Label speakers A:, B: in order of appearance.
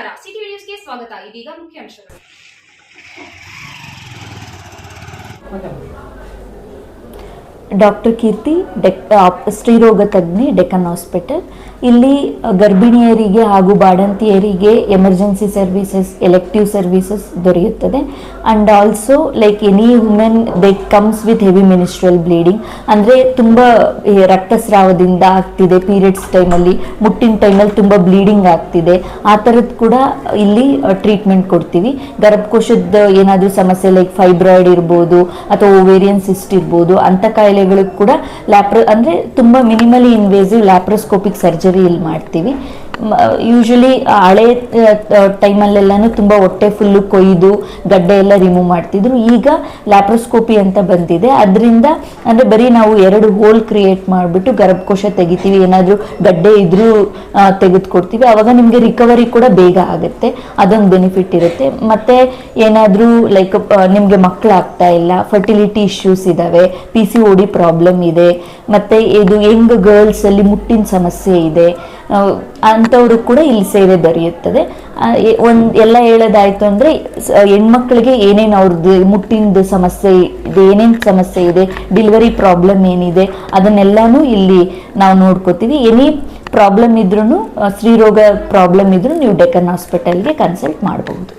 A: ನಮಸ್ಕಾರ ಸಿಟಿ ವಿಡಿಯೋಸ್ಗೆ ಸ್ವಾಗತ ಇದೀಗ ಮುಖ್ಯಾಂಶಗಳು
B: ಡಾಕ್ಟರ್ ಕೀರ್ತಿ ಡೆಕ್ ಸ್ತ್ರೀರೋಗ ತಜ್ಞೆ, ಡೆಕನ್ ಹಾಸ್ಪಿಟಲ್. ಇಲ್ಲಿ ಗರ್ಭಿಣಿಯರಿಗೆ ಹಾಗೂ ಬಾಡಂತಿಯರಿಗೆ ಎಮರ್ಜೆನ್ಸಿ ಸರ್ವಿಸಸ್, ಎಲೆಕ್ಟಿವ್ ಸರ್ವಿಸಸ್ ದೊರೆಯುತ್ತದೆ. And also, like any women, they comes with heavy menstrual bleeding. ಅಂದರೆ ತುಂಬ ರಕ್ತಸ್ರಾವದಿಂದ ಆಗ್ತಿದೆ. ಪೀರಿಯಡ್ಸ್ ಟೈಮಲ್ಲಿ, ಮುಟ್ಟಿನ ಟೈಮಲ್ಲಿ ತುಂಬ ಬ್ಲೀಡಿಂಗ್ ಆಗ್ತಿದೆ. ಆ ಥರದ್ದು ಕೂಡ ಇಲ್ಲಿ ಟ್ರೀಟ್ಮೆಂಟ್ ಕೊಡ್ತೀವಿ. ಗರ್ಭಕೋಶದ ಏನಾದರೂ ಸಮಸ್ಯೆ, ಲೈಕ್ ಫೈಬ್ರಾಯ್ಡ್ ಇರ್ಬೋದು, ಅಥವಾ ಓವೇರಿಯನ್ ಸಿಸ್ಟ್ ಇರ್ಬೋದು ಅಂಥ ಕಾಯಿಲೆಗಳಿಗೆ ಕೂಡ ಲ್ಯಾಪ್ರೋ ಅಂದರೆ ತುಂಬ ಮಿನಿಮಲಿ ಇನ್ವೇಸಿವ್ ಲ್ಯಾಪ್ರೋಸ್ಕೋಪಿಕ್ ಸರ್ಜರಿ ಇಲ್ಲಿ ಮಾಡ್ತೀವಿ. ಯೂಶಲಿ ಹಳೆ ಟೈಮಲ್ಲೆಲ್ಲನೂ ತುಂಬ ಹೊಟ್ಟೆ ಫುಲ್ಲು ಕೊಯ್ದು, ಗಡ್ಡೆ ಎಲ್ಲ ರಿಮೂವ್ ಮಾಡ್ತಿದ್ರು. ಈಗ ಲ್ಯಾಪ್ರೋಸ್ಕೋಪಿ ಅಂತ ಬಂದಿದೆ. ಅದರಿಂದ, ಅಂದರೆ ಬರೀ ನಾವು ಎರಡು ಹೋಲ್ ಕ್ರಿಯೇಟ್ ಮಾಡಿಬಿಟ್ಟು ಗರ್ಭಕೋಶ ತೆಗಿತೀವಿ. ಏನಾದರೂ ಗಡ್ಡೆ ಇದ್ರೂ ತೆಗೆದುಕೊಡ್ತೀವಿ. ಆವಾಗ ನಿಮಗೆ ರಿಕವರಿ ಕೂಡ ಬೇಗ ಆಗುತ್ತೆ. ಅದೊಂದು ಬೆನಿಫಿಟ್ ಇರುತ್ತೆ. ಮತ್ತು ಏನಾದರೂ ಲೈಕ್ ನಿಮಗೆ ಮಕ್ಕಳಾಗ್ತಾ ಇಲ್ಲ ಫರ್ಟಿಲಿಟಿ ಇಶ್ಯೂಸ್ ಇದ್ದಾವೆ P C O D problem ಇದೆ. ಮತ್ತು ಇದು ಯಂಗ್ ಗರ್ಲ್ಸಲ್ಲಿ ಮುಟ್ಟಿನ ಸಮಸ್ಯೆ ಇದೆ. ಅಂಥವ್ರು ಕೂಡ ಇಲ್ಲಿ ಸೇವೆ ದೊರೆಯುತ್ತದೆ. ಒಂದು, ಎಲ್ಲ ಹೇಳೋದಾಯ್ತು ಅಂದರೆ ಹೆಣ್ಮಕ್ಳಿಗೆ ಏನೇನು ಅವ್ರದ್ದು ಮುಟ್ಟಿನದು ಸಮಸ್ಯೆ ಇದೆ, ಏನೇನು ಸಮಸ್ಯೆ ಇದೆ ಡಿಲಿವರಿ ಪ್ರಾಬ್ಲಮ್ ಏನಿದೆ, ಅದನ್ನೆಲ್ಲನೂ ಇಲ್ಲಿ ನಾವು ನೋಡ್ಕೋತೀವಿ. ಎನಿ ಪ್ರಾಬ್ಲಮ್ ಇದ್ರೂ ಸ್ತ್ರೀರೋಗ ಪ್ರಾಬ್ಲಮ್ ಇದ್ರೂ ನೀವು ಡೆಕ್ಕನ್ ಹಾಸ್ಪಿಟಲ್ಗೆ ಕನ್ಸಲ್ಟ್ ಮಾಡಬಹುದು.